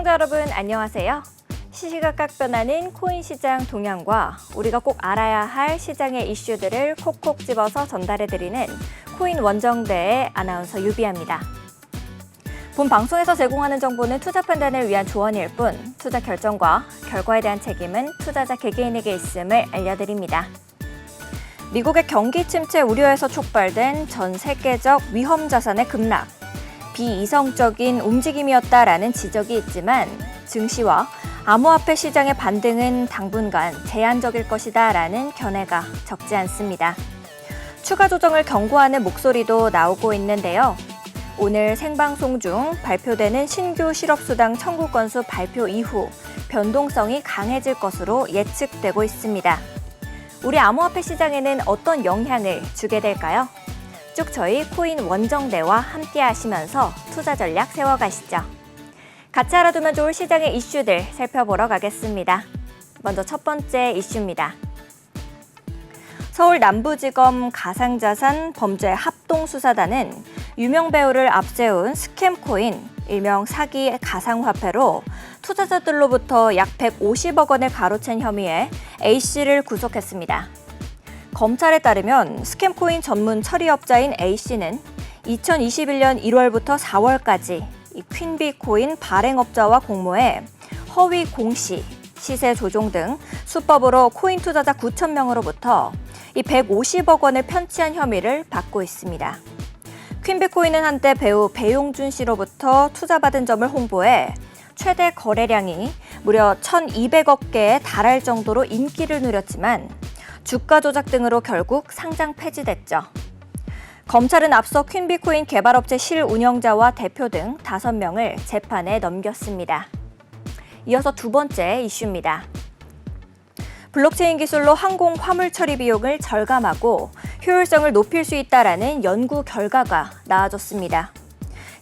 시청자 여러분 안녕하세요. 시시각각 변하는 코인 시장 동향과 우리가 꼭 알아야 할 시장의 이슈들을 콕콕 집어서 전달해드리는 코인 원정대의 아나운서 유비아입니다. 본 방송에서 제공하는 정보는 투자 판단을 위한 조언일 뿐 투자 결정과 결과에 대한 책임은 투자자 개개인에게 있음을 알려드립니다. 미국의 경기 침체 우려에서 촉발된 전 세계적 위험 자산의 급락. 비이성적인 움직임이었다라는 지적이 있지만 증시와 암호화폐 시장의 반등은 당분간 제한적일 것이다라는 견해가 적지 않습니다. 추가 조정을 경고하는 목소리도 나오고 있는데요. 오늘 생방송 중 발표되는 신규 실업수당 청구 건수 발표 이후 변동성이 강해질 것으로 예측되고 있습니다. 우리 암호화폐 시장에는 어떤 영향을 주게 될까요? 쭉 저희 코인 원정대와 함께 하시면서 투자 전략 세워가시죠. 같이 알아두면 좋을 시장의 이슈들 살펴보러 가겠습니다. 먼저 첫 번째 이슈입니다. 서울 남부지검 가상자산 범죄 합동수사단은 유명 배우를 앞세운 스캠 코인, 일명 사기 가상화폐로 투자자들로부터 약 150억 원을 가로챈 혐의에 A씨를 구속했습니다. 검찰에 따르면 스캠코인 전문 처리업자인 A씨는 2021년 1월부터 4월까지 이 퀸비 코인 발행업자와 공모해 허위 공시, 시세 조종 등 수법으로 코인 투자자 9천 명으로부터 이 150억 원을 편취한 혐의를 받고 있습니다. 퀸비코인은 한때 배우 배용준 씨로부터 투자받은 점을 홍보해 최대 거래량이 무려 1,200억 개에 달할 정도로 인기를 누렸지만 주가 조작 등으로 결국 상장 폐지됐죠. 검찰은 앞서 퀸비코인 개발업체 실운영자와 대표 등 5명을 재판에 넘겼습니다. 이어서 두 번째 이슈입니다. 블록체인 기술로 항공 화물 처리 비용을 절감하고 효율성을 높일 수 있다라는 연구 결과가 나와졌습니다.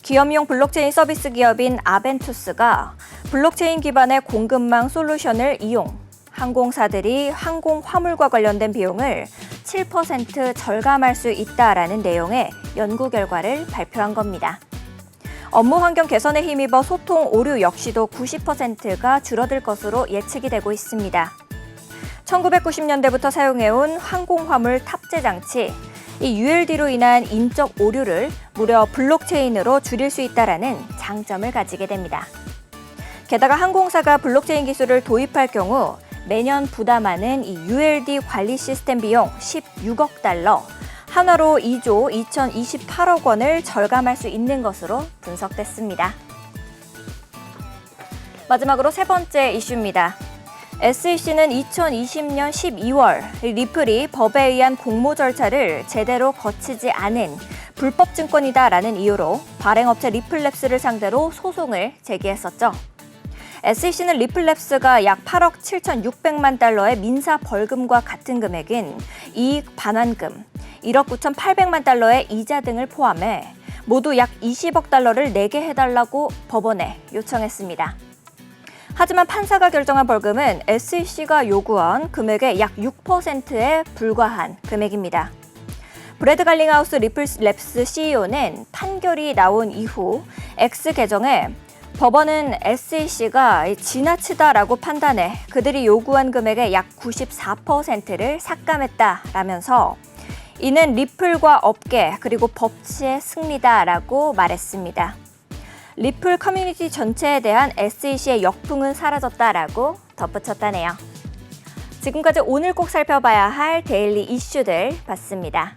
기업용 블록체인 서비스 기업인 아벤투스가 블록체인 기반의 공급망 솔루션을 이용 항공사들이 항공 화물과 관련된 비용을 7% 절감할 수 있다라는 내용의 연구 결과를 발표한 겁니다. 업무 환경 개선에 힘입어 소통 오류 역시도 90%가 줄어들 것으로 예측이 되고 있습니다. 1990년대부터 사용해온 항공화물 탑재 장치, 이 ULD로 인한 인적 오류를 무려 블록체인으로 줄일 수 있다라는 장점을 가지게 됩니다. 게다가 항공사가 블록체인 기술을 도입할 경우 매년 부담하는 이 ULD 관리 시스템 비용 16억 달러, 한화로 2조 2,028억 원을 절감할 수 있는 것으로 분석됐습니다. 마지막으로 세 번째 이슈입니다. SEC는 2020년 12월 리플이 법에 의한 공모 절차를 제대로 거치지 않은 불법 증권이다라는 이유로 발행업체 리플랩스를 상대로 소송을 제기했었죠. SEC는 리플랩스가 약 8억 7,600만 달러의 민사 벌금과 같은 금액인 이익 반환금, 1억 9,800만 달러의 이자 등을 포함해 모두 약 20억 달러를 내게 해달라고 법원에 요청했습니다. 하지만 판사가 결정한 벌금은 SEC가 요구한 금액의 약 6%에 불과한 금액입니다. 브래드 갈링하우스 리플랩스 CEO는 판결이 나온 이후 X 계정에 법원은 SEC가 지나치다라고 판단해 그들이 요구한 금액의 약 94%를 삭감했다라면서 이는 리플과 업계 그리고 법치의 승리다라고 말했습니다. 리플 커뮤니티 전체에 대한 SEC의 역풍은 사라졌다라고 덧붙였다네요. 지금까지 오늘 꼭 살펴봐야 할 데일리 이슈들 봤습니다.